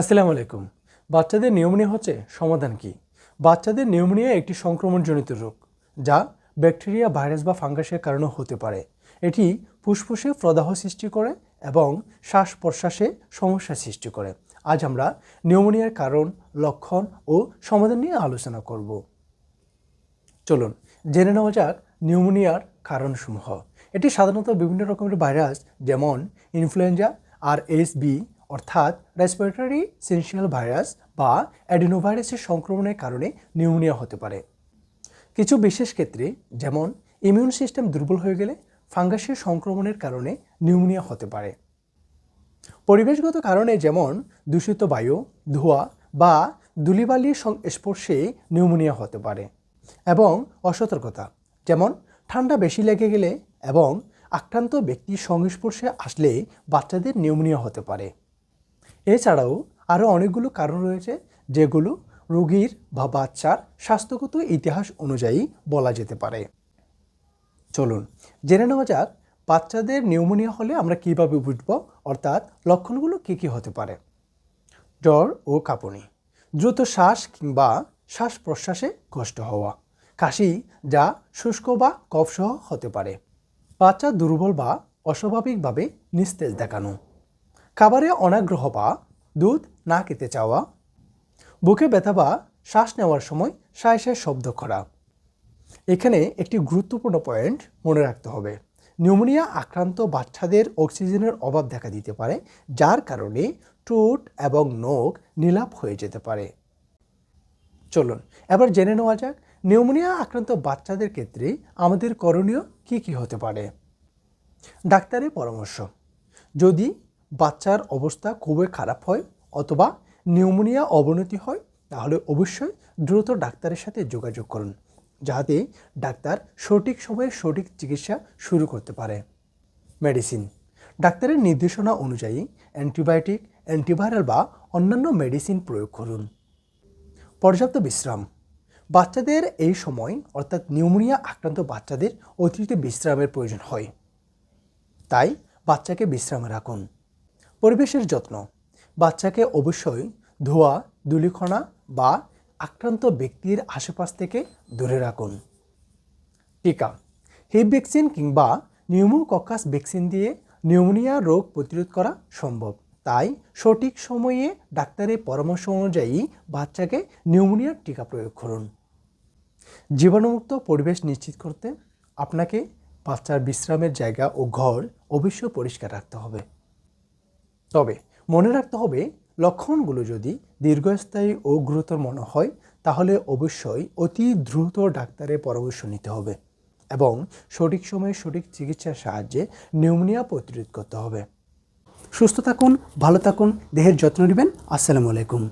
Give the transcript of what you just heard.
আসসালামু আলাইকুম। বাচ্চাদের নিউমোনিয়া হচ্ছে সমাধান কি? বাচ্চাদের নিউমোনিয়া একটি সংক্রমণজনিত রোগ, যা ব্যাকটেরিয়া, ভাইরাস বা ফাঙ্গাসের কারণে হতে পারে। এটি ফুসফুসে প্রদাহ সৃষ্টি করে এবং শ্বাস প্রশ্বাসে সমস্যা সৃষ্টি করে। আজ আমরা নিউমোনিয়ার কারণ, লক্ষণ ও সমাধান নিয়ে আলোচনা করব। চলুন, জেনে নেওয়া যাক নিউমোনিয়ার কারণসমূহ। এটি সাধারণত বিভিন্ন রকমের ভাইরাস, যেমন ইনফ্লুয়েঞ্জা, আর এস বি অর্থাৎ রেসপিরেটরি সেন্সিয়াল ভাইরাস বা অ্যাডিনোভাইরাসের সংক্রমণের কারণে নিউমোনিয়া হতে পারে। কিছু বিশেষ ক্ষেত্রে যেমন ইমিউন সিস্টেম দুর্বল হয়ে গেলে ফাঙ্গাসের সংক্রমণের কারণে নিউমোনিয়া হতে পারে। পরিবেশগত কারণে যেমন দূষিত বায়ু, ধোঁয়া বা ধূলিবালির সং- স্পর্শে নিউমোনিয়া হতে পারে এবং অসতর্কতা যেমন ঠান্ডা বেশি লেগে গেলে এবং আক্রান্ত ব্যক্তির সংস্পর্শে আসলে বাচ্চাদের নিউমোনিয়া হতে পারে। এছাড়াও আরও অনেকগুলো কারণ রয়েছে যেগুলো রোগীর বা বাচ্চার স্বাস্থ্যগত ইতিহাস অনুযায়ী বলা যেতে পারে। চলুন, জেনে নেওয়া যাক বাচ্চাদের নিউমোনিয়া হলে আমরা কীভাবে বুঝব, অর্থাৎ লক্ষণগুলো কী কী হতে পারে। জ্বর ও কাঁপুনি, দ্রুত শ্বাস কিংবা শ্বাস প্রশ্বাসে কষ্ট হওয়া, কাশি যা শুষ্ক বা কফসহ হতে পারে, বাচ্চা দুর্বল বা অস্বাভাবিকভাবে নিস্তেজ দেখানো খাবারে অনাগ্রহ বা দুধ না খেতে চাওয়া, বুকে ব্যথা বা শ্বাস নেওয়ার সময় শ্বাসের শব্দ করা। এখানে একটি গুরুত্বপূর্ণ পয়েন্ট মনে রাখতে হবে। নিউমোনিয়া আক্রান্ত বাচ্চাদের অক্সিজেনের অভাব দেখা দিতে পারে, যার কারণে ঠোঁট এবং নখ নীলাপ হয়ে যেতে পারে। চলুন, এবার জেনে নেওয়া যাক, নিউমোনিয়া আক্রান্ত বাচ্চাদের ক্ষেত্রে আমাদের করণীয় কি কি হতে পারে? ডাক্তারের পরামর্শ, যদি বাচ্চার অবস্থা খুবই খারাপ হয় অথবা নিউমোনিয়া অবনতি হয়, তাহলে অবশ্যই দ্রুত ডাক্তারের সাথে যোগাযোগ করুন, যাতে ডাক্তার সঠিক সময়ে সঠিক চিকিৎসা শুরু করতে পারে। মেডিসিন। ডাক্তারের নির্দেশনা অনুযায়ী অ্যান্টিবায়োটিক, অ্যান্টিভাইরাল বা অন্যান্য মেডিসিন প্রয়োগ করুন। পর্যাপ্ত বিশ্রাম। বাচ্চাদের এই সময়, অর্থাৎ নিউমোনিয়া আক্রান্ত বাচ্চাদের অতিরিক্ত বিশ্রামের প্রয়োজন হয়। তাই বাচ্চাকে বিশ্রামে রাখুন। পরিবেশের যত্ন। বাচ্চাকে অবশ্যই ধোয়া ধূলিকণা বা আক্রান্ত ব্যক্তির আশেপাশ থেকে দূরে রাখুন। টিকা, হিপ ভ্যাকসিন কিংবা নিউমোকক্কাস ভ্যাকসিন দিয়ে নিউমোনিয়া রোগ প্রতিরোধ করা সম্ভব। তাই সঠিক সময়ে ডাক্তারের পরামর্শ অনুযায়ী বাচ্চাকে নিউমোনিয়ার টিকা প্রয়োগ করুন। জীবাণুমুক্ত পরিবেশ নিশ্চিত করতে আপনাকে বাচ্চার বিশ্রামের জায়গা ও ঘর অবশ্যই পরিষ্কার রাখতে হবে। তবে মনে রাখতে হবে, লক্ষণগুলো যদি দীর্ঘস্থায়ী ও গুরুতর মনে হয়, তাহলে অবশ্যই অতি দ্রুত ডাক্তারের পরামর্শ নিতে হবে এবং সঠিক সময়ে সঠিক চিকিৎসার সাহায্যে নিউমোনিয়া প্রতিরোধ করতে হবে। সুস্থ থাকুন, ভালো থাকুন, দেহের যত্ন নেবেন। আসসালামু আলাইকুম।